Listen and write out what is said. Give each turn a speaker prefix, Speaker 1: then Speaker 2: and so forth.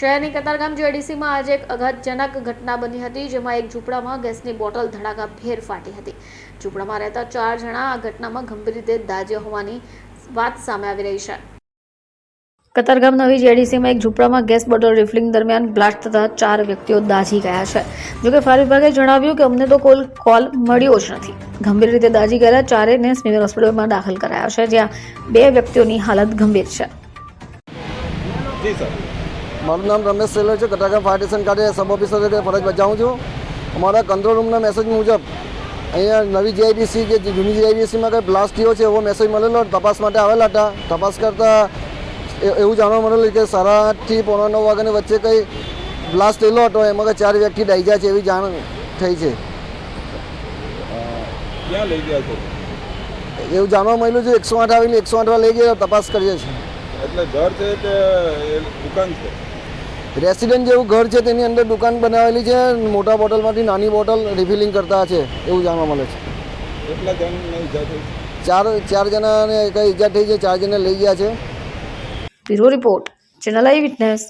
Speaker 1: શહેરની કતારગામ જેડીસીમાં આજે એક આઘાતજનક ઘટના બની હતી, જેમાં એક ઝૂંપડામાં ગેસની બોટલ ધડાકાભેર ફાટી હતી. ઝૂંપડામાં રહેતા ચાર જણા આ ઘટનામાં ગંભીર રીતે દાજ્યા હોવાની વાત સામે આવી રહી છે. કતારગામ નવી જેડીસીમાં એક ઝૂંપડામાં ગેસ બોટલ રિફિલિંગ દરમિયાન બ્લાસ્ટ થતા ચાર વ્યક્તિઓ દાઝી ગયા છે. જોકે ફાયર વિભાગે જણાવ્યું કે અમને તો કોલ કોલ મળ્યો જ નથી. ગંભીર રીતે દાઝી ગયેલા ચારેને સ્મિમેર હોસ્પિટલમાં દાખલ કરાયા છે, જ્યાં બે વ્યક્તિઓની હાલત ગંભીર છે.
Speaker 2: જી, સર.
Speaker 3: મારું નામ રમેશ સેલર છે કટાકા ફાયર સ્ટેશન ખાતે સબ ઓફિસર ફરજ બજાવું છું. અમારા કંટ્રોલ રૂમના મેસેજ મુજબ અહીંયા નવી જીઆઈડીસી કે જે જૂની જીઆઈડીસીમાં કંઈ બ્લાસ્ટ થયો છે એવો મેસેજ મળેલો તપાસ માટે આવેલા હતા. તપાસ કરતાં એવું જાણવા મળેલું કે સાડા આઠથી પોણા નવ વાગ્યાની વચ્ચે કંઈ બ્લાસ્ટ થયેલો હતો એમાં ચાર વ્યક્તિ ડાઈજા છે એવી જાણ થઈ છે.
Speaker 2: ક્યાં લઈ ગયા
Speaker 3: એવું જાણવા મળ્યું છે એકસો આઠ આવીને એકસો આઠમાં લઈ ગયા તપાસ કરીએ છીએ.
Speaker 2: એટલે ઘર છે કે દુકાન છે?
Speaker 3: રેસિડેન્ટ જેવું ઘર છે તેની અંદર દુકાન બનાવેલી છે મોટા બોટલમાંથી નાની બોટલ રિફિલિંગ કરતા છે એવું જાણવા મળે છે.
Speaker 2: કેટલા જણને ઈજા થઈ?
Speaker 3: ચાર ચાર જણાને કંઈ ઈજા થઈ છે ચાર જણને લઈ ગયા છે.
Speaker 1: Bureau report channel eyewitness.